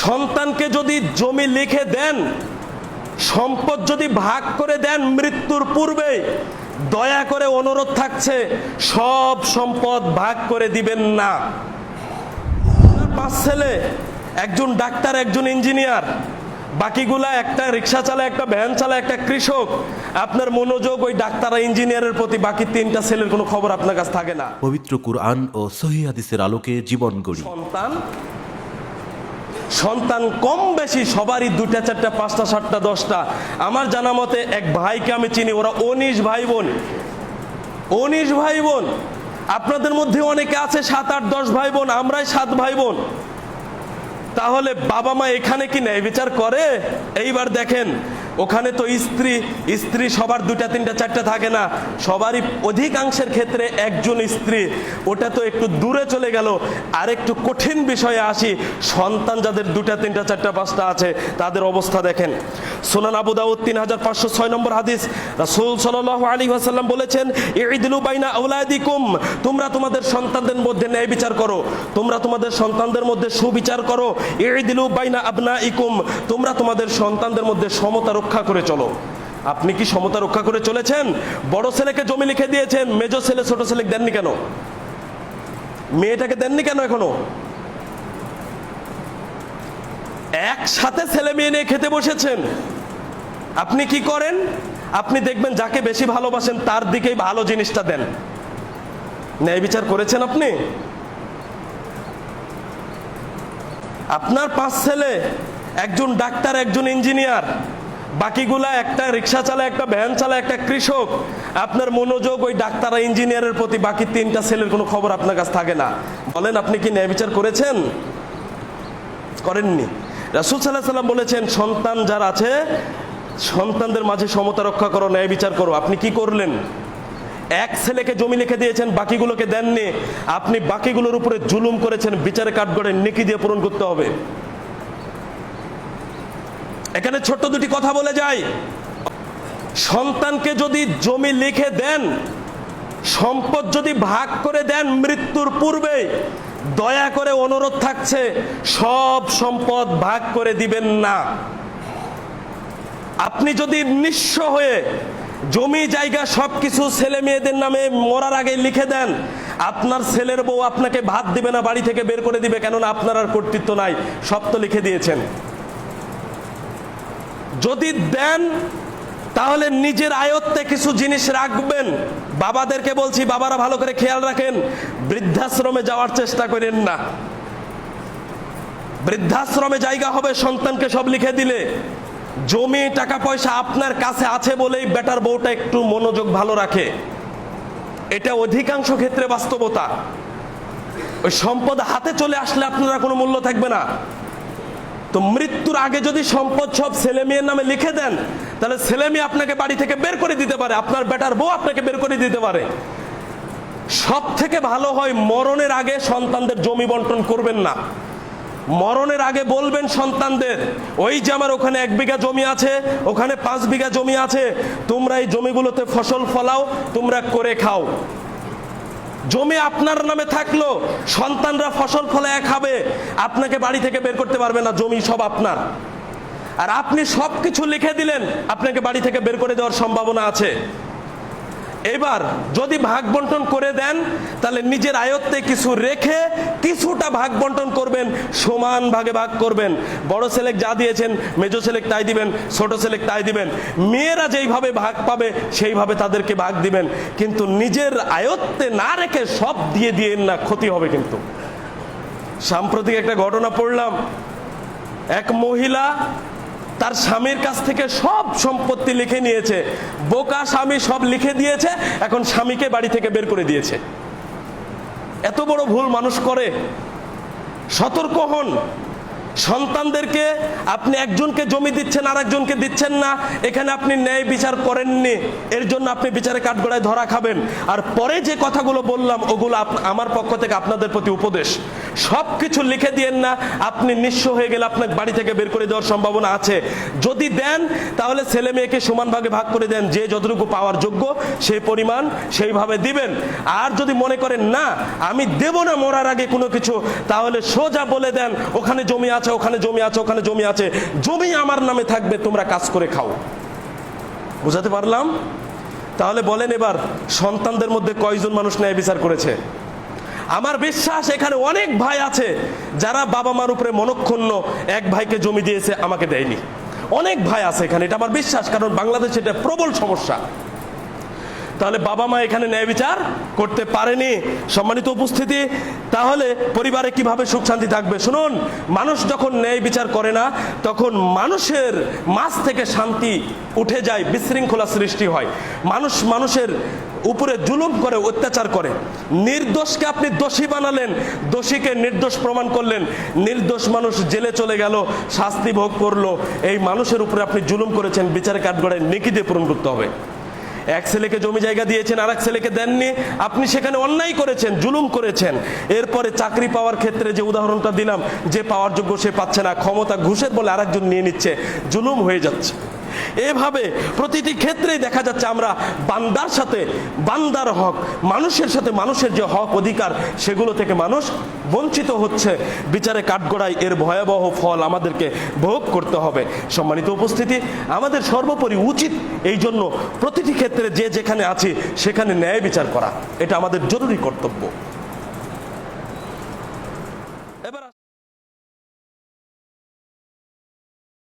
সন্তানকে যদি জমি লিখে দেন সম্পদ যদি ভাগ করে দেন মৃত্যুর পূর্বে দয়া করে অনুরোধ থাকছে সব সম্পদ ভাগ করে দিবেন না। পাঁচ ছেলে একজন ডাক্তার একজন ইঞ্জিনিয়ার বাকিগুলা একটা রিক্সা চালায় একটা ভ্যান চালায় একটা কৃষক। আপনার মনোযোগ ওই ডাক্তার ইঞ্জিনিয়ারের প্রতি বাকি তিনটা ছেলের কোনো খবর আপনার কাছে থাকে না। পবিত্র কুরআন ও সহি হাদিসের আলোকে জীবন গড়ি। সন্তান সন্তান কম বেশি সবারই দুটা চারটা, পাঁচটা, সাতটা, দশটা। আমার জানা মতে এক ভাইকে আমি চিনি, ওরা উনিশ ভাই বোন উনিশ ভাই বোন আপনাদের মধ্যে অনেকে আছে সাত, আট, দশ ভাই বোন আমরাই সাত ভাই বোন তাহলে বাবা মা এখানে কি ন্যায় বিচার করে? এইবার দেখেন ওখানে তো স্ত্রী স্ত্রী সবার দুটা তিনটা, চারটা থাকে না। সবারই অধিকাংশের ক্ষেত্রে একজন স্ত্রী। ওটা তো একটু দূরে চলে গেল। আর একটু কঠিন বিষয়ে আসি। সন্তান যাদের দুটা তিনটা, চারটা, পাঁচটা আছে, তাদের অবস্থা দেখেন। সোনান আবু দাউদ তিন হাজার পাঁচশো ছয় নম্বর হাদিস। রাসূল সাল্লাল্লাহু আলাইহি ওয়াসাল্লাম বলেছেন ইদিলু বাইনা আওলাদিকুম। তোমরা তোমাদের সন্তানদের মধ্যে ন্যায় বিচার করো। তোমরা তোমাদের সন্তানদের মধ্যে সুবিচার করো। ইদিলু বাইনা আবনা ইকুম তোমরা তোমাদের সন্তানদের মধ্যে সমতা রক্ষা করে চলো। আপনি কি সমতা রক্ষা করে চলেছেন? বড় ছেলেকে জমি লিখে দিয়েছেন, মেজো ছেলে, ছোট ছেলে দেননি কেন? মেয়েটাকে দেননি কেন এখনও? একসাথে ছেলে মেয়ে নিয়ে খেতে বসেছেন। আপনি কি করেন? আপনি দেখবেন যাকে বেশি ভালোবাসেন, তার দিকেই ভালো জিনিসটা দেন। ন্যায় বিচার করেছেন আপনি? আপনার পাঁচ ছেলে, একজন ডাক্তার, একজন ইঞ্জিনিয়ার, বাকিগুলা একটা রিক্সা চালায়, একটা ভ্যান চালায়, একটা কৃষক। আপনার মনোযোগ ওই ডাক্তার, ইঞ্জিনিয়ারের প্রতি বাকি তিনটা ছেলের কোনো খবর আপনার কাছে থাকে না। বলেন, আপনি কি ন্যায় বিচার করেছেন? করেননি। রাসুল সাল্লাহ সাল্লাম বলেছেন, সন্তান যার আছে সন্তানদের মাঝে সমতা রক্ষা করো, ন্যায় বিচার করো। আপনি কি করলেন? এক ছেলেকে জমি লিখে দিয়েছেন, বাকিগুলোকে দেননি। আপনি বাকিগুলোর উপরে জুলুম করেছেন, বিচারে কাঠগড়ে নেকি দিয়ে পূরণ করতে হবে। এখানে ছোট্ট দুটি কথা বলে যাই। সন্তানকে যদি জমি লিখে দেন, সম্পদ যদি ভাগ করে দেন মৃত্যুর পূর্বে, দয়া করে অনুরোধ থাকছে, সব সম্পদ ভাগ করে দিবেন না। আপনি যদি নিঃস্ব হয়ে জমি, জায়গা, সবকিছু ছেলে মেয়েদের নামে মরার আগে লিখে দেন, আপনার ছেলের বউ আপনাকে ভাত দিবে না, বাড়ি থেকে বের করে দিবে, কেননা আপনার আর কর্তৃত্ব নাই। সব তো লিখে দিয়েছেন। যদি দেন, তাহলে নিজের আয়ত্তে কিছু জিনিস রাখবেন। বাবাদেরকে বলছি, বাবারা ভালো করে খেয়াল রাখেন, বৃদ্ধাশ্রমে যাওয়ার চেষ্টা করেন না। বৃদ্ধাশ্রমে জায়গা হবে, সন্তানকে সব লিখে দিলে। জমি, টাকা পয়সা আপনার কাছে আছে বলেই বেটার বউটা একটু মনোযোগ ভালো রাখে। এটা অধিকাংশ ক্ষেত্রে বাস্তবতা। ওই সম্পদ হাতে চলে আসলে আপনারা কোনো মূল্য থাকবে না। তো মৃত্যুর আগে যদি সম্পদ সব ছেলে মেয়ের নামে লিখে দেন, তাহলে ছেলে মেয়ে আপনাকে বাড়ি থেকে বের করে দিতে পারে, আপনার বেটার বউ আপনাকে বের করে দিতে পারে। সব থেকে ভালো হয় মরণের আগে সন্তানদের জমি বন্টন করবেন না। মরণের আগে বলবেন সন্তানদের, ওই যে আমার ওখানে এক বিঘা জমি আছে, ওখানে পাঁচ বিঘা জমি আছে, তোমরা এই জমিগুলোতে ফসল ফলাও, তোমরা করে খাও। জমি আপনার নামে থাকল, সন্তানরা ফসল ফলায় খাবে, আপনাকে বাড়ি থেকে বের করতে পারবে না, জমি সব আপনার। আর আপনি সব কিছু লিখে দিলেন, আপনাকে বাড়ি থেকে বের করে দেওয়ার সম্ভাবনা আছে। এবার যদি ভাগ বন্টন করে দেন, তাহলে নিজের আয়ত্তে কিছু রেখে কিছুটা ভাগ বন্টন করবেন, সমান ভাগে ভাগ করবেন। বড় ছেলেক যা দিয়েছেন মেজো ছেলেক তাই দিবেন, ছোট ছেলেক তাই দিবেন। মেয়েরা যেইভাবে ভাগ পাবে, সেইভাবে তাদেরকে ভাগ দিবেন। কিন্তু নিজের আয়ত্তে না রেখে সব দিয়ে দিয়েন না, ক্ষতি হবে কিন্তু। সাম্প্রতিক একটা ঘটনা পড়লাম। এক মহিলা তার স্বামীর কাছ থেকে সব সম্পত্তি লিখে নিয়েছে। বোকা স্বামী সব লিখে দিয়েছে, এখন স্বামীকে বাড়ি থেকে বের করে দিয়েছে। এত বড় ভুল মানুষ করে। সতর্ক হন। সন্তানদেরকে আপনি একজনকে জমি দিচ্ছেন আর একজনকে দিচ্ছেন না, এখানে আপনি ন্যায় বিচার করেননি, এর জন্য আপনি বিচারে কাঠগড়ায় ধরা খাবেন। আর পরে যে কথাগুলো বললাম, ওগুলো আমার পক্ষ থেকে আপনাদের প্রতি উপদেশ। সব কিছু লিখে দিয়েন না, আপনি নিঃস্ব হয়ে গেলে আপনাকে বাড়ি থেকে বের করে দেওয়ার সম্ভাবনা আছে। যদি দেন, তাহলে ছেলে মেয়েকে সমান ভাগে ভাগ করে দেন, যে যতটুকু পাওয়ার যোগ্য, সেই পরিমাণ সেইভাবে দিবেন। আর যদি মনে করেন, না, আমি দেব না মরার আগে কোনো কিছু, তাহলে সোজা বলে দেন, ওখানে জমি আছে ওখানে জমি আছে, ওখানে জমি আছে। জমি আমার নামে থাকবে, তোমরা কাজ করে খাও। বুঝাতে পারলাম? তাহলে বলেন এবার, সন্তানদের মধ্যে কয়জন মানুষ ন্যায় বিচার করেছে? আমার বিশ্বাস, এখানে অনেক ভাই আছে, যারা বাবা মার উপরে মনক্ষুণ্ণ, এক ভাইকে জমি দিয়েছে, আমাকে দেয়নি। অনেক ভাই আছে এখানে, এটা আমার বিশ্বাস, কারণ বাংলাদেশে এটা প্রবল সমস্যা। তাহলে বাবা মা এখানে ন্যায় বিচার করতে পারেনি। সম্মানিত উপস্থিতি, তাহলে পরিবারে কীভাবে সুখ শান্তি থাকবে? শুনুন, মানুষ যখন ন্যায় বিচার করে না, তখন মানুষের মাছ থেকে শান্তি উঠে যায়, বিশৃঙ্খলা সৃষ্টি হয়। মানুষ মানুষের উপরে জুলুম করে, অত্যাচার করে। নির্দোষকে আপনি দোষী বানালেন, দোষীকে নির্দোষ প্রমাণ করলেন। নির্দোষ মানুষ জেলে চলে গেল, শাস্তি ভোগ করল। এই মানুষের উপরে আপনি জুলুম করেছেন বিচারের কাঠগড়ায় নেকি দিয়ে পূরণ করতে হবে। এক ছেলেকে জমি জায়গা দিয়েছেন আর এক ছেলেকে দেননি। আপনি সেখানে অন্যায় করেছেন, জুলুম করেছেন। এরপরে চাকরি পাওয়ার ক্ষেত্রে যে উদাহরণটা দিলাম, যে পাওয়ার যোগ্য সে পাচ্ছে না, ক্ষমতা ঘুষের বলে আরেকজন নিয়ে নিচ্ছে, জুলুম হয়ে যাচ্ছে। এভাবে প্রতিটি ক্ষেত্রেই দেখা যাচ্ছে আমরা বান্দার সাথে, বান্দার হক, মানুষের সাথে মানুষের যে হক, অধিকার, সেগুলো থেকে মানুষ বঞ্চিত হচ্ছে। বিচারে কাঠগড়ায় এর ভয়াবহ ফল আমাদেরকে ভোগ করতে হবে। সম্মানিত উপস্থিতি, আমাদের সর্বোপরি উচিত এই জন্য প্রতিটি ক্ষেত্রে যে যেখানে আছি, সেখানে ন্যায় বিচার করা। এটা আমাদের জরুরি কর্তব্য।